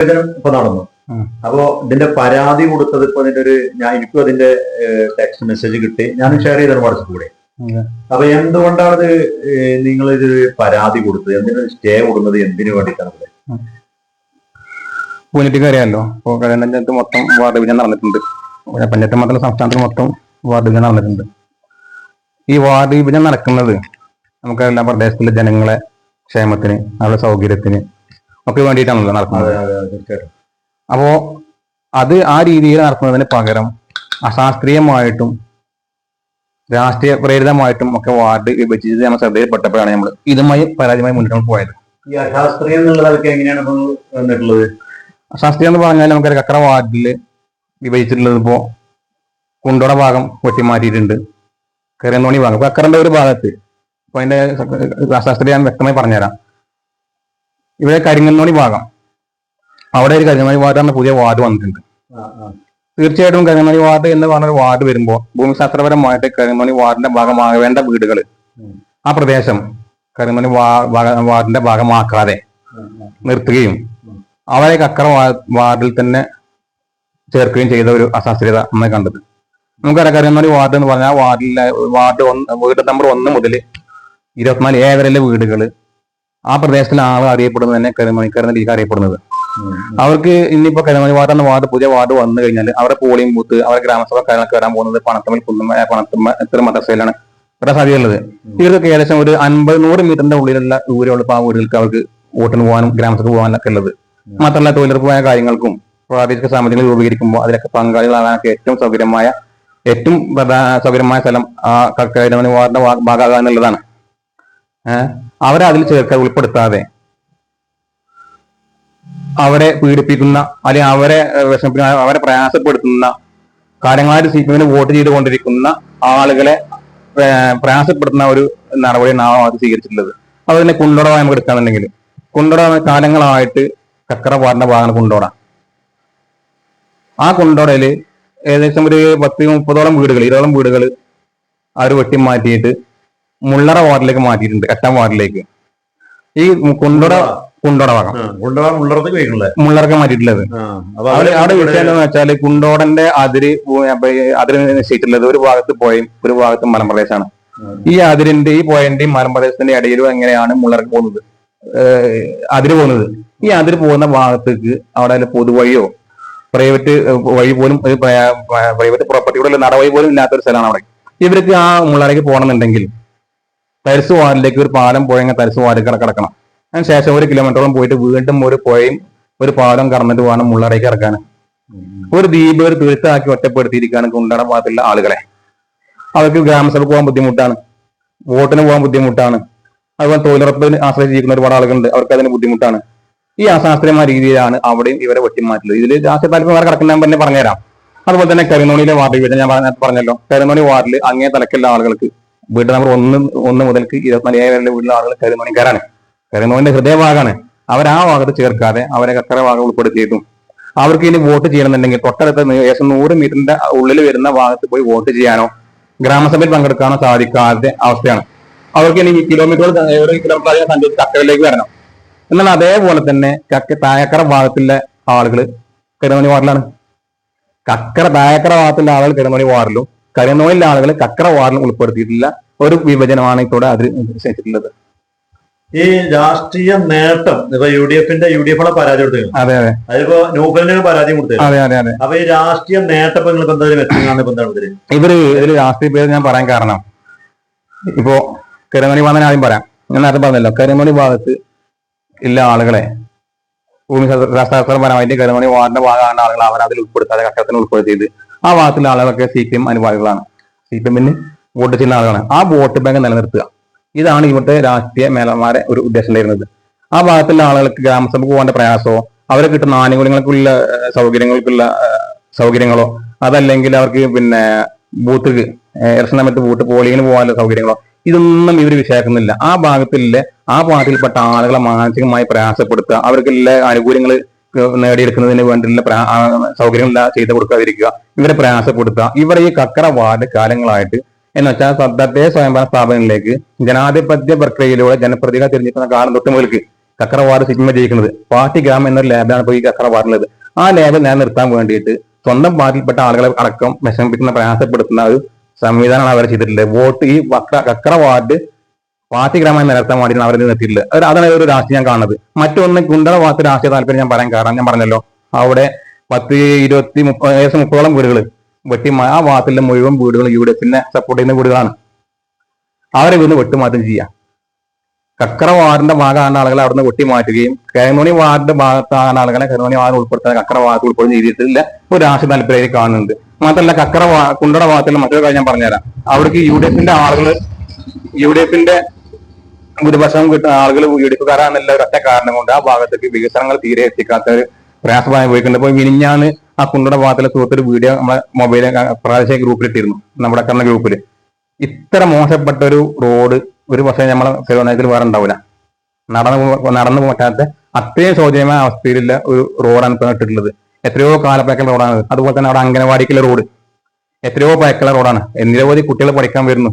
വിഭജനം ഇപ്പൊ നടന്നു. അപ്പോ ഇതിന്റെ പരാതി കൊടുത്തത് ഇപ്പൊ ഇതിന്റെ ഒരു ഞാൻ എനിക്കും അതിന്റെ ടെക്സ്റ്റ് മെസ്സേജ് കിട്ടി. ഞാൻ ഷെയർ ചെയ്താണ് വാട്സപ്പ് കൂടെ. അപ്പൊ എന്തുകൊണ്ടാണ് ഇത് നിങ്ങൾ ഇത് പരാതി കൊടുത്തത്? എന്തിനു സ്റ്റേ കൊടുക്കുന്നത് എന്തിനു വേണ്ടിയിട്ടാണ് ഇവിടെ പൂനെറ്റിക്ക് അറിയാമല്ലോ ഇപ്പോൾ പഞ്ചായത്ത് മൊത്തം വാർഡ് വിഭജനം നടന്നിട്ടുണ്ട്. പഞ്ചായത്ത് മാത്രമല്ല സംസ്ഥാനത്തിൽ മൊത്തം വാർഡ് വിഭജനം നടന്നിട്ടുണ്ട്. ഈ വാർഡ് വിഭജനം നടക്കുന്നത് നമുക്ക് എല്ലാ പ്രദേശത്തിലെ ജനങ്ങളെ ക്ഷേമത്തിന് അവരുടെ സൗകര്യത്തിന് ഒക്കെ വേണ്ടിയിട്ടാണല്ലോ നടക്കുന്നത്. അപ്പോ അത് ആ രീതിയിൽ നടക്കുന്നതിന് പകരം അശാസ്ത്രീയമായിട്ടും രാഷ്ട്രീയ പ്രേരിതമായിട്ടും ഒക്കെ വാർഡ് വിഭജിച്ച് നമ്മൾ ശ്രദ്ധയിൽപ്പെട്ടപ്പോഴാണ് നമ്മൾ ഇതുമായി പരാജയമായി മുന്നോട്ട് പോയത്. ഈ അശാസ്ത്രീയം എങ്ങനെയാണ് വന്നിട്ടുള്ളത്? എന്ന് പറഞ്ഞാൽ നമുക്ക് കക്കറ വാർഡിൽ വിഭജിച്ചിട്ടുള്ളത് ഇപ്പോ കുണ്ടോട ഭാഗം വെട്ടിമാറ്റിയിട്ടുണ്ട് കരന്തോണി ഭാഗം. കക്കറിന്റെ ഒരു ഭാഗത്ത് അപ്പൊ അതിന്റെ അശാസ്ത്രീയം ഞാൻ വ്യക്തമായി പറഞ്ഞുതരാം. ഇവിടെ കരിങ്ങന്നോണി ഭാഗം. അവിടെ ഒരു കരിങ്ങന്നോണി വാർഡ് എന്ന പുതിയ വാർഡ് വന്നിട്ടുണ്ട്. തീർച്ചയായിട്ടും കരിങ്ങന്നോണി വാർഡ് എന്ന് പറഞ്ഞ ഒരു വാർഡ് വരുമ്പോൾ ഭൂമിശാസ്ത്രപരമായിട്ട് കരിങ്ങന്നോണി വാർഡിന്റെ ഭാഗമാകേണ്ട വീടുകൾ ആ പ്രദേശം വാ- വാർഡിന്റെ ഭാഗമാക്കാതെ. നിർത്തുകയും അവരെ കക്കറ വാർഡിൽ തന്നെ ചേർക്കുകയും ചെയ്ത ഒരു അശാസ്ത്രീയത നമ്മൾ കണ്ടത്. നമുക്കറിയാം കരിങ്ങന്നോണി വാർഡ് എന്ന് പറഞ്ഞാൽ വാർഡിലെ വാർഡ് ഒന്ന് വീട് നമ്പർ ഒന്ന് മുതൽ ഇരുപത്തിനാല് ഏ വരെയുള്ള വീടുകൾ ആ പ്രദേശത്തിലെ ആൾ അറിയപ്പെടുന്നത് തന്നെ കരുമണിക്കാർ എന്ന രീതിക്ക് അറിയപ്പെടുന്നത് അവർക്ക് ഇന്നിപ്പോ കരുമണി വാർഡ് എന്ന വാർഡ് പുതിയ വാർഡ് വന്നു കഴിഞ്ഞാൽ അവരുടെ പോളിംഗ് ബൂത്ത് അവരുടെ ഗ്രാമസഭ കാര്യങ്ങളൊക്കെ വരാൻ പോകുന്നത് പണത്തമ്മൽ കുന്നമ്മ പണത്തമ്മ എത്ര മദ്രസയിലാണ് ഇവിടെ സാധ്യതയുള്ളത്. ഇവർക്ക് ഏകദേശം ഒരു അൻപത് നൂറ് മീറ്ററിന്റെ ഉള്ളിലുള്ള ദൂരമുള്ള ആ വീടുകൾക്ക് അവർക്ക് വോട്ടിന് പോകാനും ഗ്രാമസഭ പോകാനൊക്കെ ഉള്ളത്. മാത്രമല്ല തൊഴിലുറപ്പായ കാര്യങ്ങൾക്കും പ്രാദേശിക സാമ്പത്തിക രൂപീകരിക്കുമ്പോൾ അതിലൊക്കെ പങ്കാളികളാകാനൊക്കെ ഏറ്റവും സൗകര്യമായ ഏറ്റവും പ്രധാന സൗകര്യമായ സ്ഥലം ആ കരുമണി വാർഡിന്റെ ഭാഗമാകാനുള്ളതാണ്. ഏഹ്? അവരെ അതിൽ ചേർക്കാൻ ഉൾപ്പെടുത്താതെ. അവരെ പീഡിപ്പിക്കുന്ന അല്ലെങ്കിൽ അവരെ വിഷമിപ്പിക്കുന്ന അവരെ പ്രയാസപ്പെടുത്തുന്ന കാര്യങ്ങളായിട്ട് സി പി എമ്മിന് വോട്ട് ചെയ്തുകൊണ്ടിരിക്കുന്ന ആളുകളെ പ്രയാസപ്പെടുത്തുന്ന ഒരു നടപടിയാണ് അത് സ്വീകരിച്ചിട്ടുള്ളത്. അത് തന്നെ കുണ്ടോട നമുക്ക് എടുക്കുകയാണെന്നുണ്ടെങ്കിൽ കുണ്ടോട കാലങ്ങളായിട്ട് ചക്ര പാടിന്റെ ഭാഗമാണ് കുണ്ടോട. ആ കുണ്ടോടയിൽ ഏകദേശം ഒരു പത്ത് മുപ്പതോളം വീടുകൾ ഇരുപതോളം വീടുകൾ അവർ വെട്ടി മാറ്റിയിട്ട് മുള്ളറ വാർഡിലേക്ക് മാറ്റിയിട്ടുണ്ട് എട്ടാം വാർഡിലേക്ക്. ഈ കുണ്ടോട കുണ്ടോട ഭാഗം. മുള്ളറൊക്കെ മാറ്റിയിട്ടുള്ളത്. അവർ അവിടെ ഇവിടെ- വിഷയം എന്താണെന്ന് വെച്ചാൽ കുണ്ടോടന്റെ അതിര് അതിര് നിശ്ചയിച്ചിട്ടുള്ളത് ഒരു ഭാഗത്ത് പോയും ഒരു ഭാഗത്ത് മലമ്പ്രദേശാണ്. ഈ അതിരിന്റെ ഈ പോയന്റെയും മലമ്പ്രദേശത്തിന്റെ ഇടയിലും എങ്ങനെയാണ് മുള്ളർക്ക് പോകുന്നത്? അതിര് പോകുന്നത്. ഈ അതിര് പോകുന്ന ഭാഗത്തേക്ക് അവിടെ പൊതുവഴിയോ പ്രൈവറ്റ് വഴി പോലും പ്രൈവറ്റ് പ്രോപ്പർട്ടിയുടെ നടവഴി പോലും ഇല്ലാത്ത ഒരു സ്ഥലമാണ് അവിടെ. ഇവർക്ക് ആ മുള്ളറയ്ക്ക് പോകണമെന്നുണ്ടെങ്കിൽ തരിസ് വാറിലേക്ക് ഒരു പാലം പോയെങ്കിൽ തരിസ് വാർഡിൽ കിടക്കണം. അതിന് ശേഷം ഒരു കിലോമീറ്ററോളം പോയിട്ട് വീണ്ടും ഒരു പുഴയും ഒരു പാലം കടന്നിട്ട് വേണം മുള്ളറയ്ക്ക് ഇറക്കാൻ ഒരു ദ്വീപ് ഒരു തീർത്ഥാക്കി ഒറ്റപ്പെടുത്തിയിരിക്കുകയാണ് കുണ്ടട ഭാഗത്തുള്ള ആളുകളെ. അവർക്ക് ഗ്രാമസഭ പോകാൻ ബുദ്ധിമുട്ടാണ്. വോട്ടിന് പോകാൻ ബുദ്ധിമുട്ടാണ്. അതുപോലെ തൊഴിലുറപ്പിന് ആശ്രയിച്ചിരിക്കുന്ന ഒരുപാട് ആളുകളുണ്ട്. അവർക്ക് അതിന് ബുദ്ധിമുട്ടാണ്. ഈ അശാസ്ത്രീയമായ രീതിയിലാണ് അവിടെയും ഇവരെ വെട്ടിമാറ്റുന്നത്. ഇതിൽ രാഷ്ട്രീയ താല്പര്യം വേറെ കിടക്കുന്ന തന്നെ പറഞ്ഞുതരാം. അതുപോലെ തന്നെ കരിനോണിയിലെ വാർഡ് വിഭജനം ഞാൻ പറഞ്ഞല്ലോ. കരിനോണി വാർഡിൽ അങ്ങേ തലക്കുള്ള ആളുകൾക്ക് വീട് നമ്പർ ഒന്ന് ഒന്ന് മുതൽക്ക് ഇരുപത്തിനാല് ഏഴ് വരെയുള്ള വീട്ടിലെ ആളുകൾ കരുമണിക്കാരാണ് കരുമോന്റെ ഹൃദയഭാഗമാണ്. അവർ ആ ഭാഗത്ത് ചേർക്കാതെ അവരെ കക്കര ഭാഗം ഉൾപ്പെടുത്തിയിട്ടും അവർക്ക് ഇനി വോട്ട് ചെയ്യണമെന്നുണ്ടെങ്കിൽ തൊട്ടടുത്ത ഏകദേശം നൂറ് മീറ്ററിന്റെ ഉള്ളിൽ വരുന്ന ഭാഗത്ത് പോയി വോട്ട് ചെയ്യാനോ ഗ്രാമസഭയിൽ പങ്കെടുക്കാനോ സാധിക്കാത്ത അവസ്ഥയാണ്. അവർക്ക് ഇനി കിലോമീറ്റർ ഒരു കിലോമീറ്റർ സഞ്ചരിച്ച് കക്കരയിലേക്ക് വരണം. എന്നാൽ അതേപോലെ തന്നെ കക്ക തായക്കര ഭാഗത്തിലെ ആളുകൾ കരുമണി വാർഡിലാണ്. കക്കര തായക്കര ഭാഗത്തിലെ ആളുകൾ കരുമണി വാർഡിലും കരിമണിയിലെ ആളുകളെ കക്കര വാർഡിൽ ഉൾപ്പെടുത്തിയിട്ടില്ല. ഒരു വിഭജനമാണ് ഇതോടെ അതിൽ നിശ്ചയിച്ചിട്ടുള്ളത് ഈ രാഷ്ട്രീയ നേട്ടം ഇപ്പൊ യു ഡി എഫിന്റെ യു ഡി എഫിനെ പരാതി കൊടുത്തു അതെ അതെ. അതിപ്പോ നൂക്കലിന് പരാതി കൊടുത്തത്. അതെ അതെ അതെ. അപ്പൊ ഈ രാഷ്ട്രീയ നേട്ടം ഇവർ എന്താണ് ഇതിൽ ഇവർ രാഷ്ട്രീയ പേര് ഞാൻ പറയാൻ കാരണം. ഇപ്പോ കരിമണി ഭാഗം ആദ്യം പറയാം. ഞാൻ നേരത്തെ പറഞ്ഞല്ലോ കരിമണി ഭാഗത്ത് ഇല്ല ആളുകളെ. ഭൂമി രാഷ്ട്രപരമായിട്ട് കരിമണി വാർഡിന്റെ ഭാഗമാണ് ആളുകൾ അവർ അതിൽ ഉൾപ്പെടുത്താതെ കക്കത്തിന് ഉൾപ്പെടുത്തിയത്. ആ ഭാഗത്തുള്ള ആളുകളൊക്കെ സി പി എം അനുഭാവികളാണ്. സി പി എമ്മിന് വോട്ട് ചെയ്യുന്ന ആളുകളാണ്. ആ വോട്ട് ബാങ്ക് നിലനിർത്തുക. ഇതാണ് ഇവിടുത്തെ രാഷ്ട്രീയ മേലന്മാരെ ഒരു ഉദ്ദേശം ഉണ്ടായിരുന്നത്. ആ ഭാഗത്തുള്ള ആളുകൾക്ക് ഗ്രാമസഭയ്ക്ക് പോകേണ്ട പ്രയാസമോ അവരെ കിട്ടുന്ന ആനുകൂല്യങ്ങൾക്കുള്ള സൗകര്യങ്ങൾക്കുള്ള സൗകര്യങ്ങളോ അതല്ലെങ്കിൽ അവർക്ക് പിന്നെ ബൂത്ത് ഇലക്ഷൻ സമയത്ത് ബൂത്ത് പോളിങ്ങിന് പോകാനുള്ള സൗകര്യങ്ങളോ ഇതൊന്നും ഇവർ വിശേഷിക്കുന്നില്ല ആ ഭാഗത്തിലെ ആ പാർട്ടിയിൽപ്പെട്ട ആളുകളെ മാനസികമായി പ്രയാസപ്പെടുത്തുക അവർക്കുള്ള ആനുകൂല്യങ്ങൾ നേടിയെടുക്കുന്നതിന് വേണ്ടിയുള്ള സൗകര്യം ആ, സൗകര്യങ്ങൾ ചെയ്ത് കൊടുക്കാതിരിക്കുക ഇവരെ പ്രയാസപ്പെടുത്തുക. ഇവരെ ഈ കക്കറ വാർഡ് കാലങ്ങളായിട്ട് എന്ന് വെച്ചാൽ തദ്ദേശ സ്വയംഭരണ സ്ഥാപനങ്ങളിലേക്ക് ജനാധിപത്യ പ്രക്രിയയിലൂടെ ജനപ്രതിനിധികളെ തിരഞ്ഞെടുക്കുന്ന കാലം തൊട്ട് മുതൽക്ക് കക്കറ വാർഡ് സിറ്റിമ ജയിക്കുന്നത്. പാർട്ടി ഗ്രാമം എന്നൊരു ലേബലാണ് ഇപ്പോൾ ഈ കക്കറ വാർഡിലുള്ളത്. ആ ലാബ് നിലനിർത്താൻ വേണ്ടിയിട്ട് സ്വന്തം പാർട്ടിയിൽപ്പെട്ട ആളുകളെ അടക്കം വിഷമിപ്പിക്കുന്ന പ്രയാസപ്പെടുത്തുന്ന ഒരു സംവിധാനമാണ് അവർ ചെയ്തിട്ടുള്ളത്. വോട്ട് ഈ കക്കറ വാർഡ് പാർട്ടി ഗ്രാമമായി നിലനിർത്താൻ വേണ്ടിയിട്ടാണ് അവർ നിർത്തിയിട്ടുള്ളത് അത് അതാണ് ഒരു രാഷ്ട്രീയം ഞാൻ കാണുന്നത്. മറ്റൊന്ന് ഗുണ്ടറ ഭാഗത്ത് രാഷ്ട്രീയ താല്പര്യം ഞാൻ പറയാൻ കാരണം ഞാൻ പറഞ്ഞല്ലോ. അവിടെ പത്ത് ഇരുപത്തി മുപ്പത് ഏകദേശം മുപ്പതോളം വീടുകൾ വെട്ടി ആ ഭാഗത്തിലെ മുഴുവൻ വീടുകൾ യു ഡി എഫിനെ സപ്പോർട്ട് ചെയ്യുന്ന വീടുകളാണ്. അവരെ ഇവിടുന്ന് വെട്ടിമാറ്റം ചെയ്യാം. കക്കറ വാർഡിന്റെ ഭാഗമാണ് ആളുകളെ അവിടുന്ന് വെട്ടി മാറ്റുകയും കരുമണി വാർഡിന്റെ ഭാഗത്താണ് ആളുകളെ കരുമണി വാർഡ് ഉൾപ്പെടുത്താൻ കക്കറ ഭാഗത്ത് ഉൾപ്പെടുന്ന ചെയ്തിട്ടില്ല ഒരു രാഷ്ട്രീയ താല്പര്യം കാണുന്നുണ്ട്. മാത്രമല്ല കക്കറ കുണ്ടറ ഭാഗത്തുള്ള മറ്റൊരു കാര്യം ഞാൻ പറഞ്ഞുതരാം. അവിടേക്ക് യു ഡി എഫിന്റെ ആളുകൾ യു ഡി എഫിന്റെ ഭൂരിപക്ഷം കിട്ടുന്ന ആളുകൾ യു ഡി എഫുകാരാണെന്നുള്ള ഒരൊറ്റ കാരണം കൊണ്ട് ആ ഭാഗത്തേക്ക് വികസനങ്ങൾ തീരെ എത്തിക്കാത്ത ഒരു പ്രയാസമായി അനുഭവിക്കുന്നുണ്ട് ഇപ്പൊ മിനിഞ്ഞാണ് ആ കുണ്ടറ ഭാഗത്തിലെ സുഹൃത്തൊരു വീഡിയോ നമ്മുടെ മൊബൈൽ പ്രാദേശിക ഗ്രൂപ്പിൽ ഇട്ടിരുന്നു നമ്മുടെ കണ്ണ ഗ്രൂപ്പിൽ ഇത്ര മോശപ്പെട്ട ഒരു റോഡ് ഒരു പക്ഷേ നമ്മളെ തിരുവനന്തപുരത്തിൽ വേറെ ഉണ്ടാവില്ല നടന്നു നടന്നു പറ്റാത്ത അത്രയും ശോചനീയമായ അവസ്ഥയിലുള്ള ഒരു റോഡാണ് ഇപ്പൊ ഇട്ടിട്ടുള്ളത്. എത്രയോ കാലപ്പഴക്കുള്ള റോഡാണ്. അതുപോലെ തന്നെ അവിടെ അംഗനവാടിക്കുള്ള റോഡ്. എത്രയോ പഴക്കുള്ള റോഡാണ്. നിരവധി കുട്ടികൾ പഠിക്കാൻ വരുന്നു.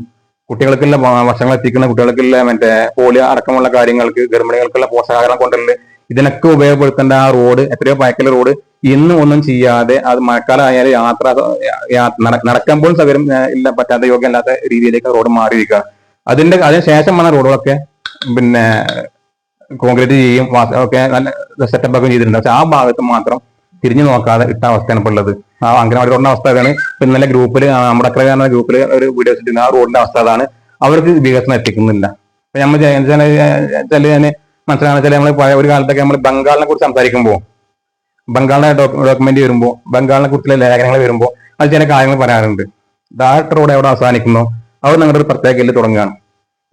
കുട്ടികൾക്കുള്ള ഭക്ഷണം എത്തിക്കുന്ന കുട്ടികൾക്കുള്ള മറ്റേ പോളിയോ അടക്കമുള്ള കാര്യങ്ങൾക്ക് ഗർഭിണികൾക്കുള്ള പോഷകാഹാരം കൊണ്ടുള്ള ഇതിനൊക്കെ ഉപയോഗപ്പെടുത്തേണ്ട ആ റോഡ് എത്രയോ പഴക്കുള്ള റോഡ് ഇന്നും ഒന്നും ചെയ്യാതെ അത് മഴക്കാലം ആയാലും യാത്ര നടക്കാൻ പോലും സൗകര്യം ഇല്ല പറ്റാത്ത യോഗ്യമല്ലാത്ത രീതിയിലേക്ക് റോഡ് മാറിയിരിക്കുക അതിന്റെ അതിന് വന്ന റോഡുകളൊക്കെ പിന്നെ കോൺക്രീറ്റ് ചെയ്യും ഒക്കെ നല്ല സെറ്റപ്പ് ഒക്കെ ചെയ്തിട്ടുണ്ട്. പക്ഷെ ആ ഭാഗത്ത് മാത്രം തിരിഞ്ഞു നോക്കാതെ ഇട്ട അവസ്ഥയാണ് ഇപ്പോൾ ഉള്ളത്. ആ അംഗനവാടി റോഡിന്റെ അവസ്ഥ അതാണ്. ഇന്നലെ ഗ്രൂപ്പിൽ നമ്മുടെ അക്ര ഗ്രൂപ്പിൽ ഒരു വീഡിയോസ് ഇട്ടിരുന്ന. ആ റോഡിന്റെ അവസ്ഥ അതാണ്. അവർക്ക് വികസനം എത്തിക്കുന്നില്ല. ഇപ്പൊ നമ്മൾ ചില മനസ്സിലാണെന്ന് വെച്ചാൽ നമ്മൾ ഒരു കാലത്തൊക്കെ നമ്മൾ ബംഗാളിനെ കുറിച്ച് സംസാരിക്കുമ്പോൾ ബംഗാളിനെ ഡോക്യുമെന്റ് വരുമ്പോൾ ബംഗാളിനെ കുറിച്ചുള്ള ലേഖനങ്ങൾ വരുമ്പോൾ അത് ചില കാര്യങ്ങൾ പറയാറുണ്ട്. ഡയറക്ടർ റോഡ് എവിടെ അവസാനിക്കുന്നു? അത് നിങ്ങളുടെ ഒരു പ്രത്യേക കയ്യിൽ തുടങ്ങുകയാണ്.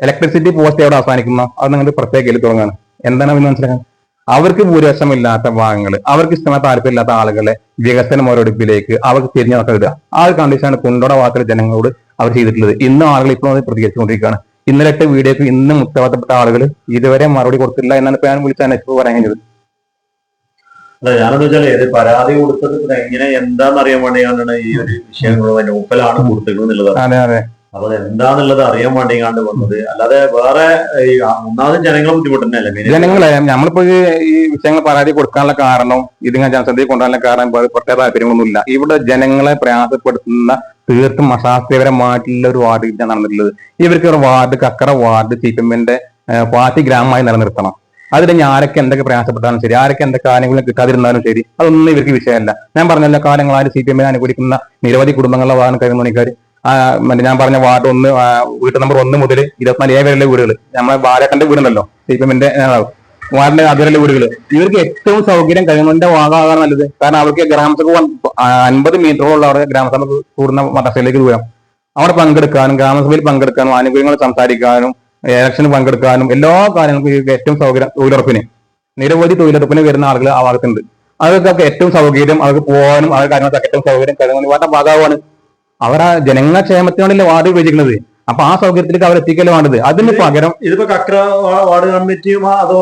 ഇലക്ട്രിസിറ്റി പോസ്റ്റ് എവിടെ അവസാനിക്കുന്നു? അത് നിങ്ങളുടെ പ്രത്യേക കയ്യിൽ തുടങ്ങുകയാണ്. എന്താണ് അവന് മനസ്സിലാക്കാൻ? അവർക്ക് ഭൂരിപക്ഷമില്ലാത്ത ഭാഗങ്ങൾ അവർക്ക് ഇഷ്ടമായ താല്പര്യമില്ലാത്ത ആളുകളെ വികസന മുരടിപ്പിലേക്ക് അവർക്ക് തിരിഞ്ഞു ഇടുക. ആ ഒരു കണ്ടീഷനാണ് കുണ്ടോട ഭാഗത്തിലെ ജനങ്ങളോട് അവർ ചെയ്തിട്ടുള്ളത്. ഇന്ന് ആളുകൾ ഇപ്പോൾ അത് പ്രതികരിച്ചുകൊണ്ടിരിക്കുകയാണ്. ഇന്നലെ ഇട്ട വീഡിയോക്ക് ഇന്നും ഉത്തരവാദിത്തപ്പെട്ട ആളുകൾ ഇതുവരെ മറുപടി കൊടുത്തില്ല എന്നാണ് ഇപ്പൊ ഞാൻ വിളിച്ചാൽ ഇപ്പോൾ പറയാൻ കഴിഞ്ഞത്. അല്ല ഞാനെന്ന് വെച്ചാൽ പരാതി കൊടുത്തത് എങ്ങനെ എന്താണെന്ന് അറിയാൻ വേണ്ടിയാണ് ഈ ഒരു വിഷയങ്ങൾ നോക്കലാണ് അതെ. അപ്പൊ എന്താന്നുള്ളത് അറിയാൻ വേണ്ടി കണ്ട് വന്നത്. അല്ലാതെ വേറെ ഒന്നാമത് ജനങ്ങളെ ബുദ്ധിമുട്ട് തന്നെയല്ലേ മെയിൻ ജനങ്ങളെ നമ്മളിപ്പോ ഈ വിഷയങ്ങൾ പരാതി കൊടുക്കാനുള്ള കാരണം ഇതിങ്ങനെ ജനസദ്യ കൊണ്ടുവരാനുള്ള കാരണം പ്രത്യേക താല്പര്യങ്ങളൊന്നുമില്ല. ഇവിടെ ജനങ്ങളെ പ്രയാസപ്പെടുത്തുന്ന തീർത്തും അശാസ്ത്രീയപരമായിട്ടുള്ള ഒരു വാർഡ് ഇതാണ് നടന്നിട്ടുള്ളത്. ഇവർക്ക് ഒരു ward Kakkara ward C P എമ്മിന്റെ പാർട്ടി ഗ്രാമമായി നിലനിർത്തണം. അതിൽ ആരൊക്കെ എന്തൊക്കെ പ്രയാസപ്പെട്ടാലും ശരി ആരൊക്കെ എന്തൊക്കെ ആനുകൂല്യം കിട്ടാതിരുന്നാലും ശരി അതൊന്നും ഇവർക്ക് വിഷയമല്ല. ഞാൻ പറഞ്ഞല്ലോ കാലങ്ങളായി സി പി എമ്മിനെ അനുകൂലിക്കുന്ന നിരവധി കുടുംബങ്ങളുടെ വാഹനം കരുമണിക്കാർ മറ്റേ ഞാൻ പറഞ്ഞ വാർഡ് ഒന്ന് വീട്ട് നമ്പർ ഒന്ന് മുതൽ ഇരുപത്തിനാല് ഏ വരെയുള്ള വീടുകൾ നമ്മളെ ബാലക്കന്റെ വീടുണ്ടല്ലോ എമ്മിന്റെ വാർഡിന്റെ അതിലുള്ള വീടുകൾ ഇവർക്ക് ഏറ്റവും സൗകര്യം കഴിയുന്നതിന്റെ ഭാഗമാകാൻ നല്ലത്. കാരണം അവർക്ക് ഗ്രാമസഭ അൻപത് മീറ്ററോളം അവരുടെ ഗ്രാമസഭ കൂടുന്ന മദ്രസയിലേക്ക് ദൂരം. അവിടെ പങ്കെടുക്കാനും ഗ്രാമസഭയിൽ പങ്കെടുക്കാനും ആനുകൂല്യങ്ങൾ സംസാരിക്കാനും ഇലക്ഷന് പങ്കെടുക്കാനും എല്ലാ കാര്യങ്ങൾക്കും ഏറ്റവും സൗകര്യം തൊഴിലുറപ്പിന്. നിരവധി തൊഴിലുറപ്പിന് വരുന്ന ആളുകൾ ആ ഭാഗത്തുണ്ട്. അവർക്കൊക്കെ ഏറ്റവും സൗകര്യം അവർക്ക് പോകാനും അവരുടെ കാര്യങ്ങൾക്കൊക്കെ ഏറ്റവും സൗകര്യം കഴിയുന്ന വേണ്ട ഭാഗമാണ് അവർ ആ ജനങ്ങളെ ക്ഷേമത്തിനാണല്ലോ വാർഡ് വിഭജിക്കുന്നത് അപ്പൊ ആ സൗകര്യത്തിലേക്ക് അവർ എത്തിക്കൽ വേണ്ടത്? അതിന് പകരം ഇതിപ്പോ കക്ര വാർഡ് കമ്മിറ്റിയും അതോ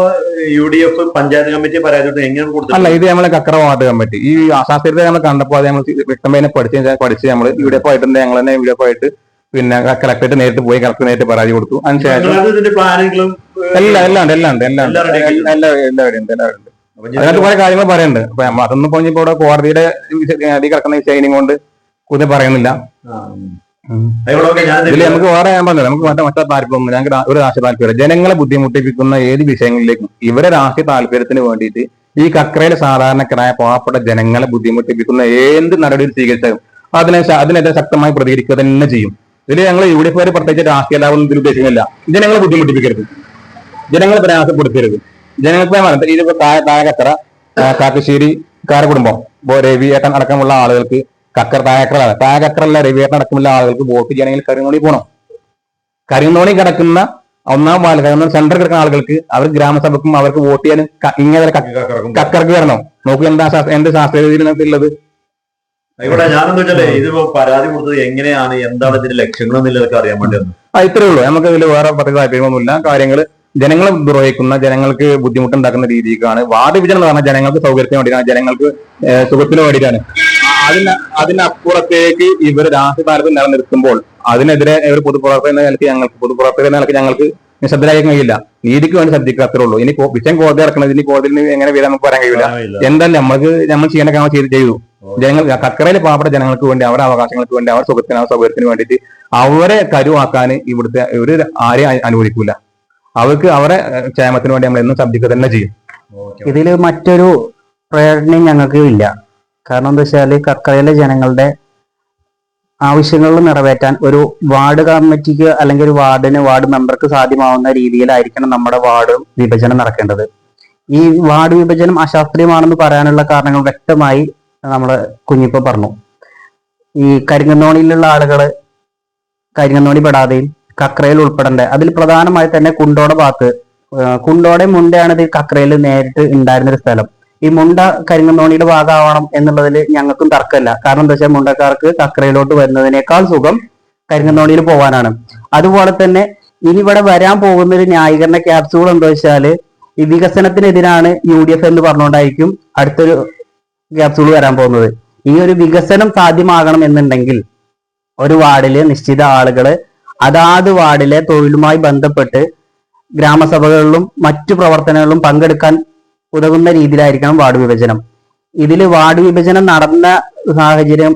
U D F panchayat committee പരാതി കൊടുത്തു അല്ല ഇത് നമ്മളെ കക്ര വാർഡ് കമ്മിറ്റി. ഈ അശാസ്ത്രീയത നമ്മൾ കണ്ടപ്പോൾ അത് നമ്മൾ വ്യക്തമായി പഠിച്ച് പഠിച്ച് നമ്മൾ ഇവിടെ പോയിട്ടുണ്ട് ഞങ്ങൾ തന്നെ യു ഡി എഫ് ആയിട്ട് പിന്നെ കളക്ടറേറ്റ് നേരിട്ട് പോയി കളക്ടർ നേരിട്ട് പരാതി കൊടുത്തു. അതിനുശേഷം എല്ലാം എല്ലാം ഉണ്ട് എല്ലാം ഉണ്ട് എല്ലാവരും ഉണ്ട്. എല്ലാവരും ഉണ്ട് അപ്പൊ ഇനി അതിനകത്ത് കുറെ കാര്യങ്ങൾ പറയുന്നുണ്ട്. അപ്പൊ നമ്മൾ അതൊന്നും പോയി ഇവിടെ കോടതിയുടെ കിടക്കുന്ന വിഷയം കൊണ്ട് കൂടുതൽ പറയുന്നില്ല. ഇതിൽ നമുക്ക് വേറെ ഞാൻ പറഞ്ഞത് നമുക്ക് മറ്റേ മറ്റേ താല്പര്യം ഞങ്ങൾക്ക് ഒരു രാഷ്ട്രീയ താല്പര്യം ജനങ്ങളെ ബുദ്ധിമുട്ടിപ്പിക്കുന്ന ഏത് വിഷയങ്ങളിലേക്കും ഇവരെ രാഷ്ട്രീയ താല്പര്യത്തിന് വേണ്ടിയിട്ട് ഈ കക്രയിലെ സാധാരണക്കാരായ പാവപ്പെട്ട ജനങ്ങളെ ബുദ്ധിമുട്ടിപ്പിക്കുന്ന എന്ത് നടപടി സ്വീകരിച്ചാലും അതിനെ അതിനെതിരെ ശക്തമായി പ്രതികരിക്കുക തന്നെ ചെയ്യും. ഇതിൽ ഞങ്ങൾ യു ഡി എഫ് പ്രത്യേകിച്ച് രാഷ്ട്രീയ ലാഭം ഇതിൽ ഉദ്ദേശിക്കുന്നില്ല. ജനങ്ങളെ ബുദ്ധിമുട്ടിപ്പിക്കരുത്. ജനങ്ങളെ പ്രയാസപ്പെടുത്തരുത് ജനങ്ങൾക്ക് ഇതിപ്പോ താഴെ താഴെ കക്കറ കാക്കശ്ശേരി കാരക്കുടുംബം ഇപ്പോ ഏട്ടൻ അടക്കമുള്ള ആളുകൾക്ക് കക്കർ താഴക്കറ താഴക്കറല്ല രവിയേട്ടൻ അടക്കമുള്ള ആളുകൾക്ക് വോട്ട് ചെയ്യണമെങ്കിൽ കരിങ്ങോണി പോകണം കരിങ്ങോണി കിടക്കുന്ന ഒന്നാം വാർഡ് കരിങ്ങോണി സെന്റർ കിടക്കുന്ന ആളുകൾക്ക് അവർ ഗ്രാമസഭക്കും അവർക്ക് വോട്ട് ചെയ്യാനും ഇങ്ങനെ കക്കർക്ക് വരണം. നോക്കൂ എന്താ എന്റെ എന്ത് ശാസ്ത്രീയ രീതിയിലാണ് ഉള്ളത്. ആയിക്കോട്ടെ ഞാനെന്ന് വെച്ചാലേ ഇതിപ്പോ പരാതി കൊടുത്തത് എങ്ങനെയാണ്? എന്താണ് ഇതിന്റെ ലക്ഷ്യങ്ങൾ എന്നുള്ളതൊക്കെ അറിയാൻ വേണ്ടി ഇത്രേ ഉള്ളൂ. നമുക്ക് ഇതിൽ വേറെ പ്രത്യേക താല്പര്യമൊന്നുമില്ല കാര്യങ്ങൾ ജനങ്ങളെ ദ്രോഹിക്കുന്ന ജനങ്ങൾക്ക് ബുദ്ധിമുട്ടുണ്ടാക്കുന്ന രീതിക്കാണ് വാർഡ് വിഭജനം എന്ന് പറഞ്ഞാൽ ജനങ്ങൾക്ക് സൗകര്യത്തിന് വേണ്ടിയിട്ടാണ് ജനങ്ങൾക്ക് സുഖത്തിന് വേണ്ടിയിട്ടാണ്. അതിന് അതിനപ്പുറത്തേക്ക് ഇവർ രാഷ്ട്രീയ താല്പര്യം നിലനിർത്തുമ്പോൾ അതിനെതിരെ ഇവർ പൊതുപ്രവർത്തകർ എന്ന നിലയ്ക്ക് ഞങ്ങൾക്ക് പൊതുപ്രവർത്തകർ എന്ന നിലയ്ക്ക് ഞങ്ങൾക്ക് നിശബ്ദരായി കഴിയില്ല. നീതിക്ക് വേണ്ടി ശ്രദ്ധിക്കുക അത്രേ ഉള്ളൂ. ഇനി വിഷയം കോടതി ഇറക്കുന്നത് ഇനി കോടതിയിൽ എങ്ങനെ വീരാൻ നമുക്ക് പറയാൻ കഴിയില്ല. എന്തായാലും നമ്മൾക്ക് നമ്മൾ ചെയ്യേണ്ട കാര്യം ചെയ്ത് ചെയ്തു. ജനങ്ങൾ കക്കരയിലെ പാവപ്പെട്ട ജനങ്ങൾക്ക് വേണ്ടി അവരുടെ അവകാശങ്ങൾക്ക് വേണ്ടി അവരുടെ സുഖത്തിന് അവരുടെ സൗകര്യത്തിന് വേണ്ടിയിട്ട് അവരെ കരുവാക്കാൻ ഇവിടുത്തെ ഒരു ആരെയും അനുവദിക്കൂല. അവർക്ക് അവരെ ക്ഷേമത്തിന് വേണ്ടി നമ്മൾ എന്നും ശബ്ദിക്കുക തന്നെ ചെയ്യും. ഇതിൽ ഇതിൽ മറ്റൊരു പ്രേരണയും ഞങ്ങൾക്ക് ഇല്ല. കാരണം എന്താ വെച്ചാൽ കക്കരയിലെ ജനങ്ങളുടെ ആവശ്യങ്ങൾ നിറവേറ്റാൻ ഒരു വാർഡ് കമ്മിറ്റിക്ക് അല്ലെങ്കിൽ ഒരു വാർഡിന് വാർഡ് മെമ്പർക്ക് സാധ്യമാവുന്ന രീതിയിലായിരിക്കണം നമ്മുടെ വാർഡ് വിഭജനം നടക്കേണ്ടത്. ഈ വാർഡ് വിഭജനം അശാസ്ത്രീയമാണെന്ന് പറയാനുള്ള കാരണങ്ങൾ വ്യക്തമായി നമ്മൾ കുഞ്ഞിപ്പ പറഞ്ഞു. ഈ കരിങ്ങന്നോണിയിലുള്ള ആളുകൾ കരിങ്ങന്നോണി പെടാതെയും കക്രയിൽ ഉൾപ്പെടേണ്ടത് അതിൽ പ്രധാനമായി തന്നെ കുണ്ടോട ഭാഗത്ത് കുണ്ടോടെ മുണ്ടയാണ് ഇത് കക്രയിൽ നേരിട്ട് ഉണ്ടായിരുന്ന ഒരു സ്ഥലം. ഈ മുണ്ട കരിങ്ങന്നോണിയുടെ ഭാഗമാവണം എന്നുള്ളതിൽ ഞങ്ങൾക്കും തർക്കമില്ല. കാരണം എന്താ വെച്ചാൽ മുണ്ടക്കാർക്ക് കക്രയിലോട്ട് വരുന്നതിനേക്കാൾ സുഖം കരിങ്ങന്നോണിയിൽ പോകാനാണ് അതുപോലെ തന്നെ ഇനി ഇവിടെ വരാൻ പോകുന്ന ഒരു ന്യായീകരണ ക്യാപ്സൂൾ എന്താ വെച്ചാൽ ഈ വികസനത്തിനെതിരാണ് യു ഡി എഫ് എന്ന് പറഞ്ഞുകൊണ്ടായിരിക്കും അടുത്തൊരു ക്യാപ്സൂൾ വരാൻ പോകുന്നത്. ഈ ഒരു വികസനം സാധ്യമാകണം എന്നുണ്ടെങ്കിൽ ഒരു വാർഡിൽ നിശ്ചിത ആളുകൾ അതാത് വാർഡിലെ തൊഴിലുമായി ബന്ധപ്പെട്ട് ഗ്രാമസഭകളിലും മറ്റു പ്രവർത്തനങ്ങളിലും പങ്കെടുക്കാൻ ഉതകുന്ന രീതിയിലായിരിക്കണം വാർഡ് വിഭജനം. ഇതിൽ വാർഡ് വിഭജനം നടന്ന സാഹചര്യം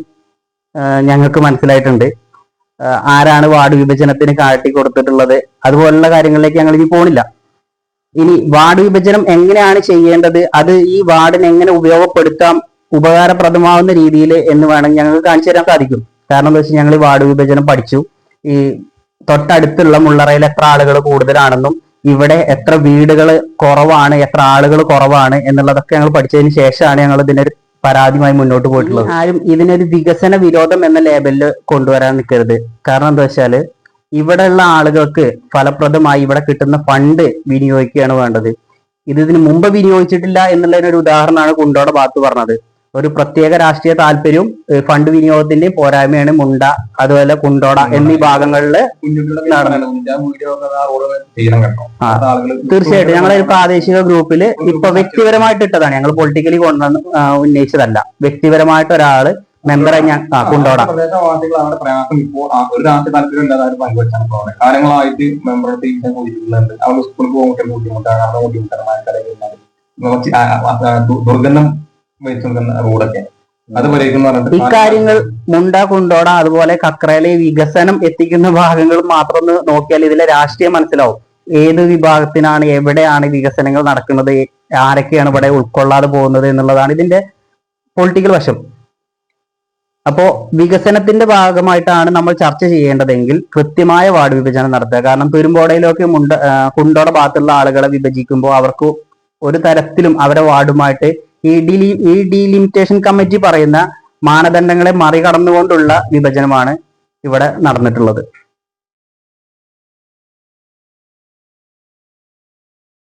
ഞങ്ങൾക്ക് മനസ്സിലായിട്ടുണ്ട്. ആരാണ് വാർഡ് വിഭജനത്തിന് കാട്ടി കൊടുത്തിട്ടുള്ളത്? അതുപോലുള്ള കാര്യങ്ങളിലേക്ക് ഞങ്ങൾ ഇനി പോണില്ല. ഇനി വാർഡ് വിഭജനം എങ്ങനെയാണ് ചെയ്യേണ്ടത്? അത് ഈ വാർഡിന് എങ്ങനെ ഉപയോഗപ്പെടുത്താം? ഉപകാരപ്രദമാവുന്ന രീതിയിൽ എന്ന് വേണമെങ്കിൽ ഞങ്ങൾക്ക് കാണിച്ചു തരാൻ സാധിക്കും. കാരണം എന്താ വെച്ചാൽ ഞങ്ങൾ ഈ വാർഡ് വിഭജനം പഠിച്ചു. ഈ തൊട്ടടുത്തുള്ള മുള്ളറയിൽ എത്ര ആളുകൾ കൂടുതലാണെന്നും ഇവിടെ എത്ര വീടുകൾ കുറവാണ് എത്ര ആളുകൾ കുറവാണ് എന്നുള്ളതൊക്കെ ഞങ്ങൾ പഠിച്ചതിന് ശേഷമാണ് ഞങ്ങൾ ഇതിനൊരു പരാതിയുമായി മുന്നോട്ട് പോയിട്ടുള്ളത്. ആരും ഇതിനൊരു വികസന വിരോധം എന്ന ലേബലിൽ കൊണ്ടുവരാൻ നിൽക്കരുത് കാരണം എന്താ വെച്ചാൽ ഇവിടെയുള്ള ആളുകൾക്ക് ഫലപ്രദമായി ഇവിടെ കിട്ടുന്ന ഫണ്ട് വിനിയോഗിക്കുകയാണ് വേണ്ടത്. ഇത് ഇതിന് മുമ്പ് വിനിയോഗിച്ചിട്ടില്ല എന്നുള്ളതിനൊരു ഉദാഹരണമാണ് കുണ്ടോടെ ഭാഗത്ത് പറഞ്ഞത്. ഒരു പ്രത്യേക രാഷ്ട്രീയ താല്പര്യവും ഫണ്ട് വിനിയോഗത്തിന്റെയും പോരായ്മയാണ് മുണ്ട അതുപോലെ കുണ്ടോട എന്നീ ഭാഗങ്ങളിൽ തീർച്ചയായിട്ടും. ഞങ്ങളെ പ്രാദേശിക ഗ്രൂപ്പിൽ ഇപ്പൊ വ്യക്തിപരമായിട്ട് ഇട്ടതാണ്. ഞങ്ങൾ പൊളിറ്റിക്കലി കൊണ്ടുവന്ന് ഉന്നയിച്ചതല്ല. വ്യക്തിപരമായിട്ട് ഒരാൾ മെമ്പറെ ഞാൻ കുണ്ടോട. പ്രയാസം ഇപ്പോൾ. ഒരു രാഷ്ട്രീയ താല്പര്യം ഇല്ലാതെ അവർ പങ്കുവെച്ചാണ് ഇപ്പോൾ അവിടെ. കാലങ്ങളായിട്ട് മെമ്പറുടെ തീരുമാനം കൂടിയിട്ടുള്ളത് അവർ സ്കൂളിൽ പോകുമ്പോൾ ബുദ്ധിമുട്ടാണ്. അവിടെ ബുദ്ധിമുട്ടാണ്. മഴക്കാലം ആ, ആ, ആ, ദുർഗന്ധം ഇക്കാര്യങ്ങൾ മുണ്ട കുണ്ടോട അതുപോലെ കക്രയിലെ വികസനം എത്തിക്കുന്ന ഭാഗങ്ങൾ മാത്രം നോക്കിയാൽ ഇതിലെ രാഷ്ട്രീയം മനസ്സിലാവും. ഏത് വിഭാഗത്തിനാണ് എവിടെയാണ് വികസനങ്ങൾ നടക്കുന്നത് ആരൊക്കെയാണ് ഇവിടെ ഉൾക്കൊള്ളാതെ പോകുന്നത് എന്നുള്ളതാണ് ഇതിന്റെ പൊളിറ്റിക്കൽ വശം. അപ്പോ വികസനത്തിന്റെ ഭാഗമായിട്ടാണ് നമ്മൾ ചർച്ച ചെയ്യേണ്ടതെങ്കിൽ കൃത്യമായ വാർഡ് വിഭജനം നടത്തുക. കാരണം തുരുമ്പോടയിലൊക്കെ മുണ്ട കുണ്ടോട ഭാഗത്തുള്ള ആളുകളെ വിഭജിക്കുമ്പോൾ അവർക്ക് ഒരു തരത്തിലും അവരെ വാർഡുമായിട്ട് ഈ ഡിലി ഈ ഡീലിമിറ്റേഷൻ കമ്മിറ്റി പറയുന്ന മാനദണ്ഡങ്ങളെ മറികടന്നുകൊണ്ടുള്ള വിഭജനമാണ് ഇവിടെ നടന്നിട്ടുള്ളത്.